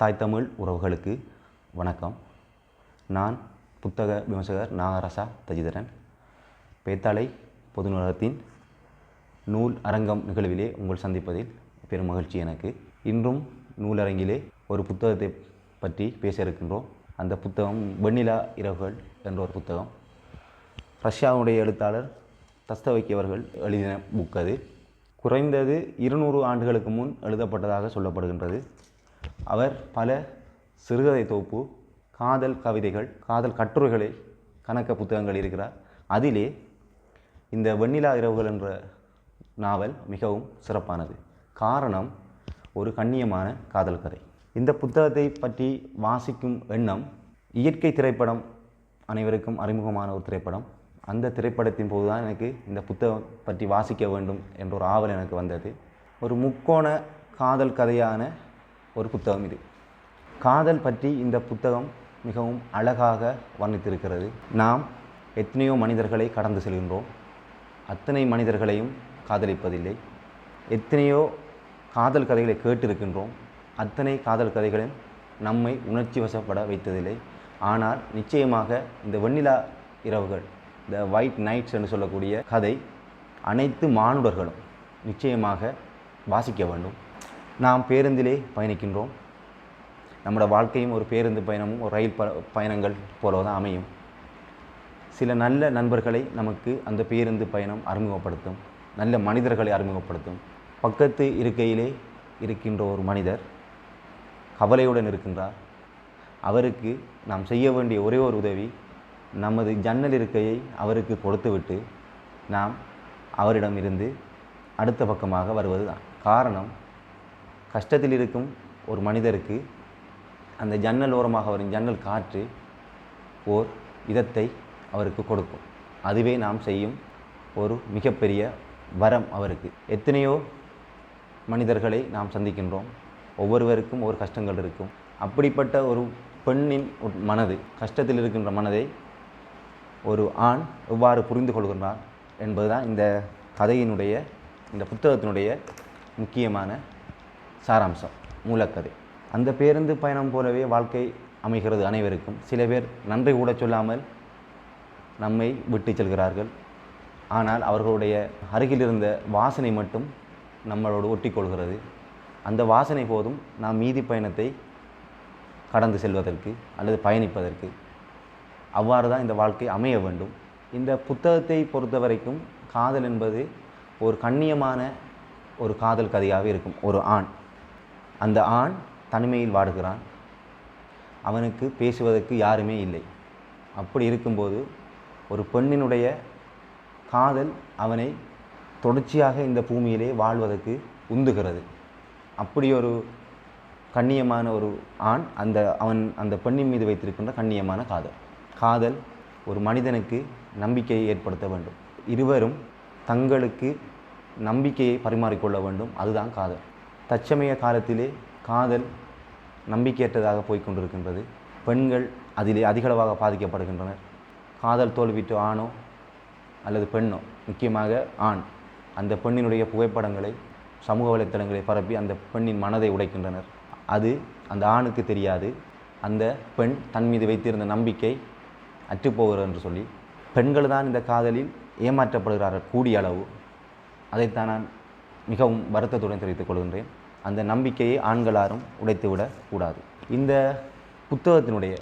தாய் தமிழ் உறவுகளுக்கு வணக்கம். நான் புத்தக விமர்சகர் நாகரசா தஜிதரன். பேத்தாளை பொது நூலகத்தின் நூல் அரங்கம் நிகழ்விலே உங்கள் சந்திப்பதில் பெரும் மகிழ்ச்சி எனக்கு. இன்றும் நூலரங்கிலே ஒரு புத்தகத்தை பற்றி பேச இருக்கின்றோம். அந்த புத்தகம் வெண்ணிலா இரவுகள் என்ற ஒரு புத்தகம். ரஷ்யாவுடைய எழுத்தாளர் தஸ்தவைக்கி அவர்கள் எழுதின புக் அது. குறைந்தது இருநூறு ஆண்டுகளுக்கு முன் எழுதப்பட்டதாக சொல்லப்படுகின்றது. அவர் பல சிறுகதை தொகுப்பு காதல் கவிதைகள் காதல் கட்டுரைகளை கணக்க புத்தகங்கள் இருக்கிறார். அதிலே இந்த வெண்ணிலா இரவுகள் என்ற நாவல் மிகவும் சிறப்பானது. காரணம் ஒரு கண்ணியமான காதல் கதை. இந்த புத்தகத்தை பற்றி வாசிக்கும் எண்ணம் இயற்கை திரைப்படம் அனைவருக்கும் அறிமுகமான ஒரு திரைப்படம். அந்த திரைப்படத்தின் போது தான் எனக்கு இந்த புத்தகம் பற்றி வாசிக்க வேண்டும் என்ற ஒரு ஆவல் எனக்கு வந்தது. ஒரு முக்கோண காதல் கதையான ஒரு புத்தகம் இது. காதல் பற்றி இந்த புத்தகம் மிகவும் அழகாக வர்ணித்திருக்கிறது. நாம் எத்தனையோ மனிதர்களை கடந்து செல்கின்றோம். அத்தனை மனிதர்களையும் காதலிப்பதில்லை. எத்தனையோ காதல் கதைகளை கேட்டிருக்கின்றோம். அத்தனை காதல் கதைகளும் நம்மை உணர்ச்சி வசப்பட வைத்ததில்லை. ஆனால் நிச்சயமாக இந்த வெண்ணிலா இரவுகள் த ஒயிட் நைட்ஸ் என்று சொல்லக்கூடிய கதை அனைத்து மானுடர்களும் நிச்சயமாக வாசிக்க வேண்டும். நாம் பேருந்திலே பயணிக்கின்றோம். நம்மளோட வாழ்க்கையும் ஒரு பேருந்து பயணமும் ஒரு ரயில் ப பயணங்கள் போல தான் அமையும். சில நல்ல நண்பர்களை நமக்கு அந்த பேருந்து பயணம் அறிமுகப்படுத்தும். நல்ல மனிதர்களை அறிமுகப்படுத்தும். பக்கத்து இருக்கையிலே இருக்கின்ற ஒரு மனிதர் கவலையுடன் இருக்கின்றார். அவருக்கு நாம் செய்ய வேண்டிய ஒரே ஒரு உதவி நமது ஜன்னல் இருக்கையை அவருக்கு கொடுத்துவிட்டு நாம் அவரிடமிருந்து அடுத்த பக்கமாக வருவது தான் காரணம் கஷ்டத்தில் இருக்கும் ஒரு மனிதருக்கு அந்த ஜன்னல் ஓரமாக வரும் ஜன்னல் காற்று ஓர் இதத்தை அவருக்கு கொடுக்கும். அதுவே நாம் செய்யும் ஒரு மிகப்பெரிய வரம் அவருக்கு. எத்தனையோ மனிதர்களை நாம் சந்திக்கின்றோம். ஒவ்வொருவருக்கும் ஒரு கஷ்டங்கள் இருக்கும். அப்படிப்பட்ட ஒரு பெண்ணின் மனது கஷ்டத்தில் இருக்கின்ற மனதை ஒரு ஆண் எவ்வாறு புரிந்து கொள்கின்றான் என்பதுதான் இந்த கதையினுடைய இந்த புத்தகத்தினுடைய முக்கியமான சாராம்சம் மூலக்கதை. அந்த பேருந்து பயணம் போலவே வாழ்க்கை அமைகிறது அனைவருக்கும். சில பேர் நன்றி கூட சொல்லாமல் நம்மை விட்டு செல்கிறார்கள். ஆனால் அவர்களுடைய அருகில் இருந்த வாசனை மட்டும் நம்மளோடு ஒட்டிக்கொள்கிறது. அந்த வாசனை போதும் நாம் மீதி பயணத்தை கடந்து செல்வதற்கு அல்லது பயணிப்பதற்கு. அவ்வாறு தான் இந்த வாழ்க்கை அமைய வேண்டும். இந்த புத்தகத்தை பொறுத்த வரைக்கும் காதல் என்பது ஒரு கண்ணியமான ஒரு காதல் கதையாக இருக்கும். ஒரு ஆண். அந்த ஆண் தனிமையில் வாடுகிறான். அவனுக்கு பேசுவதற்கு யாருமே இல்லை. அப்படி இருக்கும்போது ஒரு பெண்ணினுடைய காதல் அவனை தொடர்ச்சியாக இந்த பூமியிலே வாழ்வதற்கு உந்துகிறது. அப்படி ஒரு கண்ணியமான ஒரு ஆண் அந்த அவன் அந்த பெண்ணின் மீது வைத்திருக்கின்ற கண்ணியமான காதல். காதல் ஒரு மனிதனுக்கு நம்பிக்கையை ஏற்படுத்த வேண்டும். இருவரும் தங்களுக்கு நம்பிக்கையை பரிமாறிக்கொள்ள வேண்டும். அதுதான் காதல். தற்சமய காலத்திலே காதல் நம்பிக்கையற்றதாக போய்கொண்டிருக்கின்றது பெண்கள் அதிலே அதிகளவாக பாதிக்கப்படுகின்றனர் காதல் தோல்விட்டு ஆணோ அல்லது பெண்ணோ முக்கியமாக ஆண் அந்த பெண்ணினுடைய புகைப்படங்களை சமூக வலைத்தளங்களை பரப்பி அந்த பெண்ணின் மனதை உடைக்கின்றனர். அது அந்த ஆணுக்கு தெரியாது. அந்த பெண் தன் மீது வைத்திருந்த நம்பிக்கை அற்றுப்போகிறது என்று சொல்லி பெண்கள் தான் இந்த காதலில் ஏமாற்றப்படுகிறார்கள் கூடிய அளவு. அதைத்தான் நான் மிகவும் வருத்தத்துடன் தெரிவித்துக் கொள்கின்றேன். அந்த நம்பிக்கையை ஆண்களாரும் உடைத்துவிடக் கூடாது. இந்த புத்தகத்தினுடைய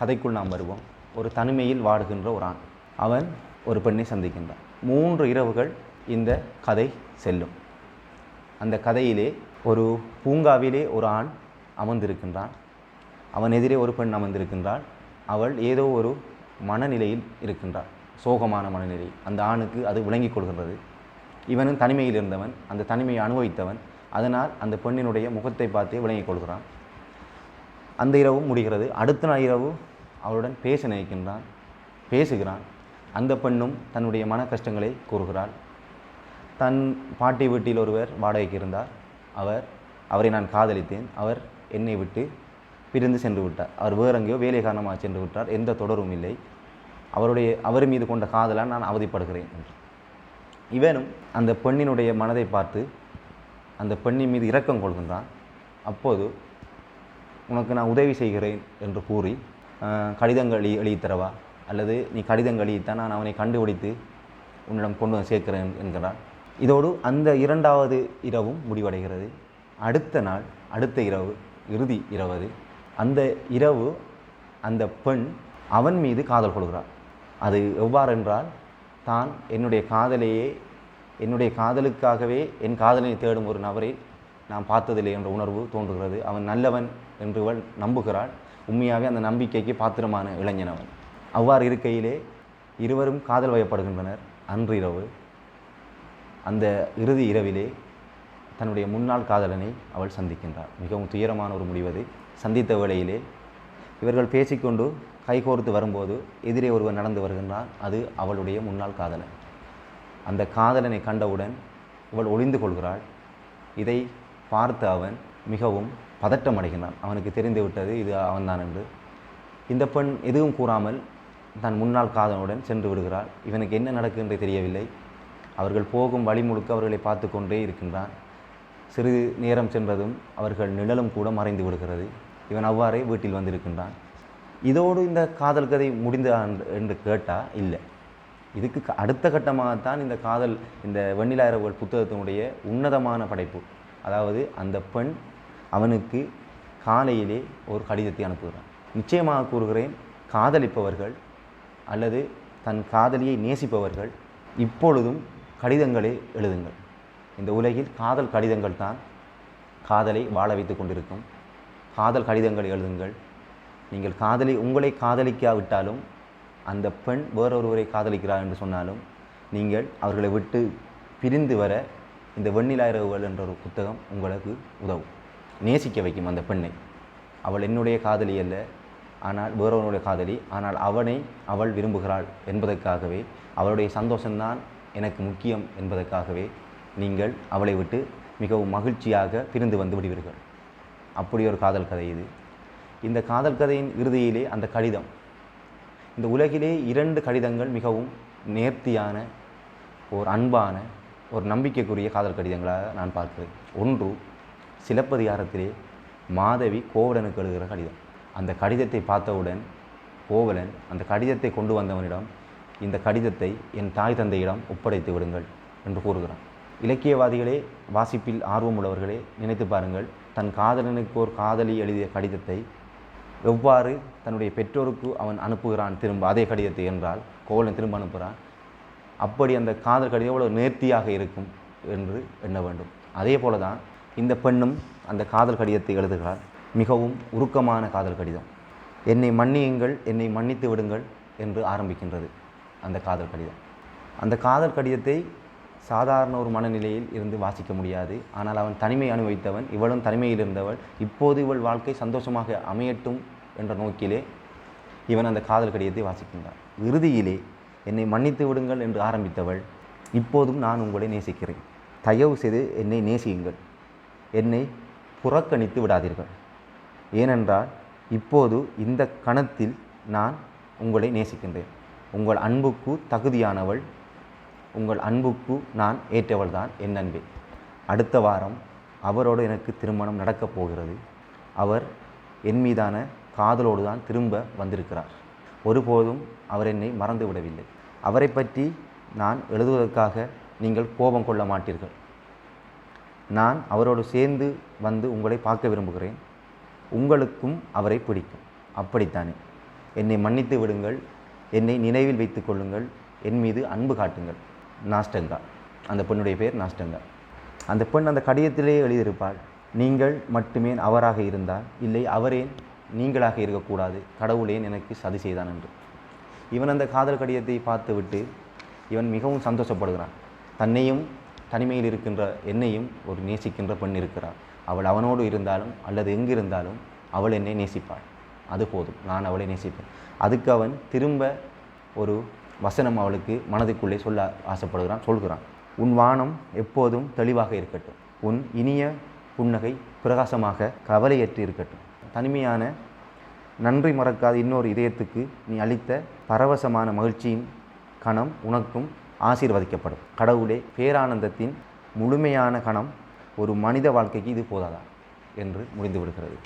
கதைக்குள் நாம் வருவோம். ஒரு தனிமையில் வாடுகின்ற ஒரு ஆண். அவன் ஒரு பெண்ணை சந்திக்கின்றான். மூன்று இரவுகள் இந்த கதை செல்லும். அந்த கதையிலே ஒரு பூங்காவிலே ஒரு ஆண் அமர்ந்திருக்கின்றான். அவன் எதிரே ஒரு பெண் அமர்ந்திருக்கின்றாள். அவள் ஏதோ ஒரு மனநிலையில் இருக்கின்றாள். சோகமான மனநிலை. அந்த ஆணுக்கு அது விளங்கிக் கொள்கின்றது. இவனும் தனிமையில் இருந்தவன் அந்த தனிமையை அனுபவித்தவன். அதனால் அந்த பெண்ணினுடைய முகத்தை பார்த்தே விளங்கிக் கொள்கிறான். அந்த இரவும் முடிகிறது. அடுத்த நாள் இரவு அவளுடன் பேச நினைக்கின்றான் பேசுகிறான். அந்த பெண்ணும் தன்னுடைய மன கஷ்டங்களை கூறுகிறாள். தன் பாட்டி வீட்டில் ஒருவர் வாடகைக்கு இருந்தார். அவர் அவரை நான் காதலித்தேன். அவர் என்னை விட்டு பிரிந்து சென்று விட்டார். அவர் வேறெங்கேயோ வேலை காரணமாக சென்று விட்டார். எந்த தொடரும் இல்லை. அவருடைய அவர் மீது கொண்ட காதலால் நான் அவதிப்படுகிறேன் என்று. இவனும் அந்த பெண்ணினுடைய மனதை பார்த்து அந்த பெண்ணின் மீது இரக்கம் கொள்கின்றான். அப்போது உனக்கு நான் உதவி செய்கிறேன் என்று கூறி கடிதங்கள் எழுதி தரவா? அல்லது நீ கடிதங்கள் எழுதித்தான்? நான் அவனை கண்டுபிடித்து உன்னிடம் கொண்டு வந்து சேர்க்கிறேன் என்கிறான். இதோடு அந்த இரண்டாவது இரவும் முடிவடைகிறது. அடுத்த நாள் அடுத்த இரவு இறுதி இரவு அந்த இரவு அந்த பெண் அவன் மீது காதல் கொள்கிறாள். அது எவ்வாறு என்றால் தான் என்னுடைய காதலையே என்னுடைய காதலுக்காகவே என் காதலை தேடும் ஒரு நபரை நான் பார்த்ததில்லை என்ற உணர்வு தோன்றுகிறது. அவன் நல்லவன் என்று இவள் நம்புகிறாள். உண்மையாகவே அந்த நம்பிக்கைக்கு பாத்திரமான இளைஞனவன் அவ்வாறு இருக்கையிலே இருவரும் காதல் வயப்படுகின்றனர். அன்று இரவு அந்த இறுதி இரவிலே தன்னுடைய முன்னாள் காதலனை அவள் சந்திக்கின்றாள். மிகவும் துயரமான ஒரு முடிவது சந்தித்த வேளையிலே இவர்கள் பேசிக்கொண்டு கைகோர்த்து வரும்போது எதிரே ஒருவர் நடந்து வருகின்றான் அது அவளுடைய முன்னாள் காதலன். அந்த காதலனை கண்டவுடன் இவள் ஒளிந்து கொள்கிறாள். இதை பார்த்து அவன் மிகவும் பதட்டம் அடைகின்றான் அவனுக்கு தெரிந்து விட்டது இது அவன்தான் என்று. இந்த பெண் எதுவும் கூறாமல் தன் முன்னாள் காதலனுடன் சென்று விடுகிறாள். இவனுக்கு என்ன நடக்குன்றே தெரியவில்லை. அவர்கள் போகும் வழி முழுக்க அவர்களை பார்த்து கொண்டே இருக்கின்றான். சிறிது நேரம் சென்றதும் அவர்கள் நிழலும் கூட மறைந்து விடுகிறது. இவன் அவ்வாறே வீட்டில் வந்திருக்கின்றான். இதோடு இந்த காதல் கதை முடிந்ததா என்று- கேட்டால் இல்லை. இதுக்கு க- அடுத்த கட்டமாகத்தான் இந்த காதல் இந்த வெண்ணிலா புத்தகத்தினுடைய உன்னதமான படைப்பு. அதாவது அந்த பெண் அவனுக்கு காலையிலே ஒரு கடிதத்தை அனுப்புகிறான். நிச்சயமாக கூறுகிறேன் காதலிப்பவர்கள் அல்லது தன் காதலியை நேசிப்பவர்கள் இப்பொழுதும் கடிதங்களே எழுதுங்கள். இந்த உலகில் காதல் கடிதங்கள் தான் காதலை வாழ வைத்துக் கொண்டிருக்கும். காதல் கடிதங்களை எழுதுங்கள். நீங்கள் காதலி உங்களை காதலிக்காவிட்டாலும் அந்த பெண் வேறொருவரை காதலிக்கிறார் என்று சொன்னாலும் நீங்கள் அவர்களை விட்டு பிரிந்து வர இந்த வெண்ணிலாயிரவுகள் என்ற ஒரு புத்தகம் உங்களுக்கு உதவும். நேசிக்க வைக்கும் அந்த பெண்ணை. அவள் என்னுடைய காதலி அல்ல ஆனால் வேறொருவனுடைய காதலி ஆனால் அவனை அவள் விரும்புகிறாள் என்பதற்காகவே அவளுடைய சந்தோஷம்தான் எனக்கு முக்கியம் என்பதற்காகவே நீங்கள் அவளை விட்டு மிகவும் மகிழ்ச்சியாக பிரிந்து வந்து விடுவீர்கள். அப்படி ஒரு காதல் கதை இது. இந்த காதல் கதையின் இறுதியிலே அந்த கடிதம். இந்த உலகிலே இரண்டு கடிதங்கள் மிகவும் நேர்த்தியான ஒரு அன்பான ஒரு நம்பிக்கைக்குரிய காதல் கடிதங்களாக நான் பார்க்கிறேன். ஒன்று சிலப்பதிகாரத்திலே மாதவி கோவலனுக்கு எழுதுகிற கடிதம். அந்த கடிதத்தை பார்த்தவுடன் கோவலன் அந்த கடிதத்தை கொண்டு வந்தவனிடம் இந்த கடிதத்தை என் தாய் தந்தையிடம் ஒப்படைத்து விடுங்கள் என்று கூறுகிறான். இலக்கியவாதிகளே வாசிப்பில் ஆர்வமுள்ளவர்களே நினைத்து பாருங்கள் தன் காதலனுக்கு ஒரு காதலி எழுதிய கடிதத்தை எவ்வாறு தன்னுடைய பெற்றோருக்கு அவன் அனுப்புகிறான் திரும்ப அதே கடிதத்தை என்றால் கோவலன் திரும்ப அனுப்புகிறான். அப்படி அந்த காதல் கடிதம் எவ்வளோ நேர்த்தியாக இருக்கும் என்று எண்ண வேண்டும். அதே போல தான் இந்த பெண்ணும் அந்த காதல் கடிதத்தை எழுதுகிறாள். மிகவும் உருக்கமான காதல் கடிதம். என்னை மன்னியுங்கள் என்னை மன்னித்து விடுங்கள் என்று ஆரம்பிக்கின்றது அந்த காதல் கடிதம். அந்த காதல் கடிதத்தை சாதாரண ஒரு மனநிலையில் இருந்து வாசிக்க முடியாது. ஆனால் அவன் தனிமை அனுபவித்தவன் இவளும் தனிமையில் இருந்தவள். இப்போது இவள் வாழ்க்கை சந்தோஷமாக அமையட்டும் என்ற நோக்கிலே இவன் அந்த காதல் கடிதத்தை வாசிக்கின்றான். இறுதியிலே என்னை மன்னித்து விடுங்கள் என்று ஆரம்பித்தவள் இப்போதும் நான் உங்களை நேசிக்கிறேன். தயவு செய்து என்னை நேசியுங்கள். என்னை புறக்கணித்து விடாதீர்கள். ஏனென்றால் இப்போது இந்த கணத்தில் நான் உங்களை நேசிக்கின்றேன். உங்கள் அன்புக்கு தகுதியானவள் உங்கள் அன்புக்கு நான் ஏற்றவள் தான் என் அன்பே. அடுத்த வாரம் அவரோடு எனக்கு திருமணம் நடக்கப் போகிறது. அவர் என் மீதான காதலோடு தான் திரும்ப வந்திருக்கிறார். ஒருபோதும் அவர் என்னை மறந்து விடவில்லை. அவரை பற்றி நான் எழுதுவதற்காக நீங்கள் கோபம் கொள்ள மாட்டீர்கள். நான் அவரோடு சேர்ந்து வந்து உங்களை பார்க்க விரும்புகிறேன். உங்களுக்கும் அவரை பிடிக்கும். அப்படித்தானே? என்னை மன்னித்து விடுங்கள். என்னை நினைவில் வைத்துக் கொள்ளுங்கள். என் மீது அன்பு காட்டுங்கள். நாஸ்டங்கா. அந்த பெண்ணுடைய பேர் நாஸ்டங்கா. அந்த பெண் அந்த கடிதத்திலேயே எழுதியிருப்பாள் நீங்கள் மட்டுமே அவராக இருந்தால் இல்லை அவரேன் நீங்களாக இருக்கக்கூடாது கடவுளேன் எனக்கு சதி செய்தான் என்று. இவன் அந்த காதல் கடிதத்தை பார்த்துவிட்டு இவன் மிகவும் சந்தோஷப்படுகிறான். தன்னையும் தனிமையில் இருக்கின்ற என்னையும் ஒரு நேசிக்கின்ற பெண் இருக்கிறாள். அவள் அவனோடு இருந்தாலும் அல்லது எங்கிருந்தாலும் அவள் என்னை நேசிப்பாள். அது போதும் நான் அவளை நேசிப்பேன். அதுக்கு அவன் திரும்ப ஒரு வசனம் அவளுக்கு மனதுக்குள்ளே சொல்ல ஆசைப்படுகிறான் சொல்கிறான். உன் வானம் எப்போதும் தெளிவாக இருக்கட்டும். உன் இனிய புன்னகை பிரகாசமாக கவலையற்று இருக்கட்டும். தனிமையான நன்றி மறக்காத இன்னொரு இதயத்துக்கு நீ அளித்த பரவசமான மகிழ்ச்சியின் கணம் உனக்கும் ஆசீர்வதிக்கப்படும். கடவுளே பேரானந்தத்தின் முழுமையான கணம் ஒரு மனித வாழ்க்கைக்கு இது போதாதா? என்று முடிந்து விடுகிறது.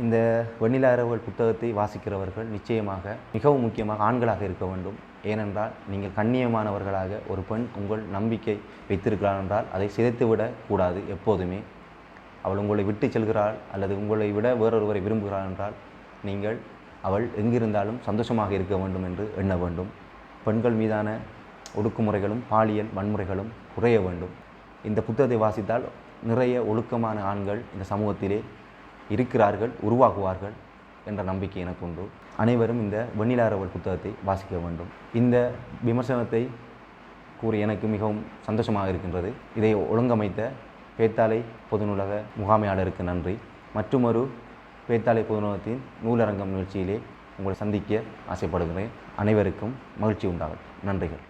இந்த வெண்ணிலா புத்தகத்தை வாசிக்கிறவர்கள் நிச்சயமாக மிகவும் முக்கியமாக ஆண்களாக இருக்க வேண்டும். ஏனென்றால் நீங்கள் கண்ணியமானவர்களாக ஒரு பெண் உங்கள் நம்பிக்கை வைத்திருக்கிறாள் என்றால் அதை சிதைத்துவிடக் கூடாது எப்போதுமே. அவள் உங்களை விட்டு செல்கிறாள் அல்லது உங்களை விட வேறொருவரை விரும்புகிறாள் என்றால் நீங்கள் அவள் எங்கிருந்தாலும் சந்தோஷமாக இருக்க வேண்டும் என்று எண்ண வேண்டும். பெண்கள் மீதான ஒடுக்குமுறைகளும் பாலியல் வன்முறைகளும் குறைய வேண்டும். இந்த புத்தகத்தை வாசித்தால் நிறைய ஒழுக்கமான ஆண்கள் இந்த சமூகத்திலே இருக்கிறார்கள் உருவாகுவார்கள் என்ற நம்பிக்கை எனக்கு உண்டு. அனைவரும் இந்த வெண்ணிலாரவர் புத்தகத்தை வாசிக்க வேண்டும். இந்த விமர்சனத்தை கூறி எனக்கு மிகவும் சந்தோஷமாக இருக்கின்றது. இதை ஒழுங்கமைத்த பேத்தாலை பொதுநூலக முகாமையாளருக்கு நன்றி. மற்றுமொரு பேத்தாலை பொதுநூலகத்தின் நூலரங்கம் நிகழ்ச்சியிலே உங்களை சந்திக்க ஆசைப்படுகிறேன். அனைவருக்கும் மகிழ்ச்சி உண்டாகும் நன்றிகள்.